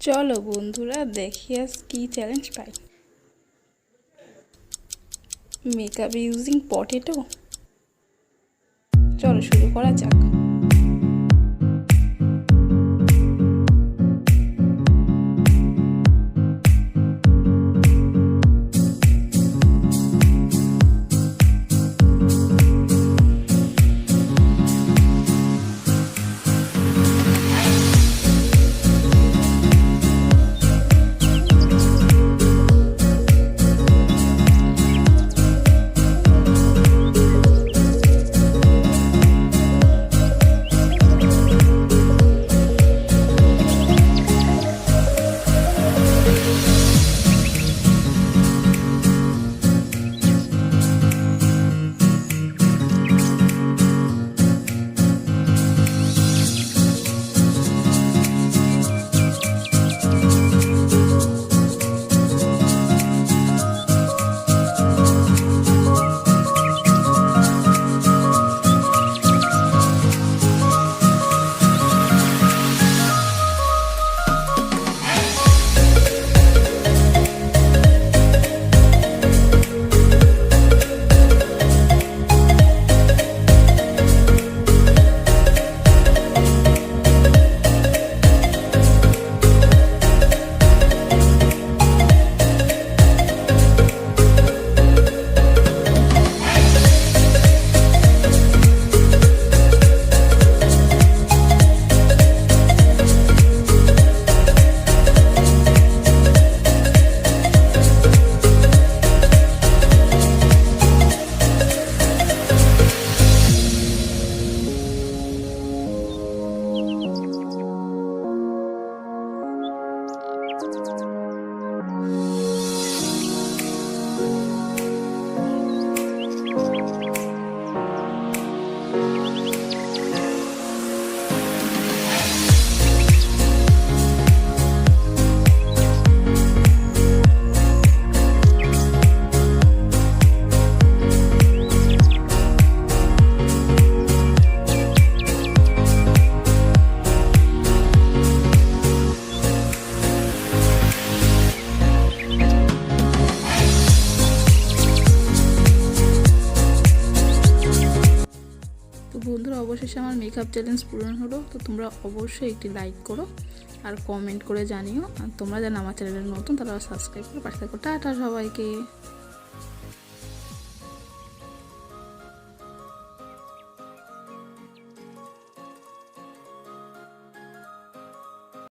চলো বন্ধুরা দেখি আজ কী চ্যালেঞ্জ পাই। মেকআপ ইউজিং পটেটো চলো শুরু করা যাক। বন্ধুরা, অবশেষে আমার মেকআপ চ্যালেঞ্জ পূরণ হলো, তো তোমরা অবশ্যই একটি লাইক করো আর কমেন্ট করে জানিও। আর তোমরা যেন আমার চ্যানেলের নতুন, তারা সাবস্ক্রাইব করে পাশে থাকো। টাটা সবাইকে।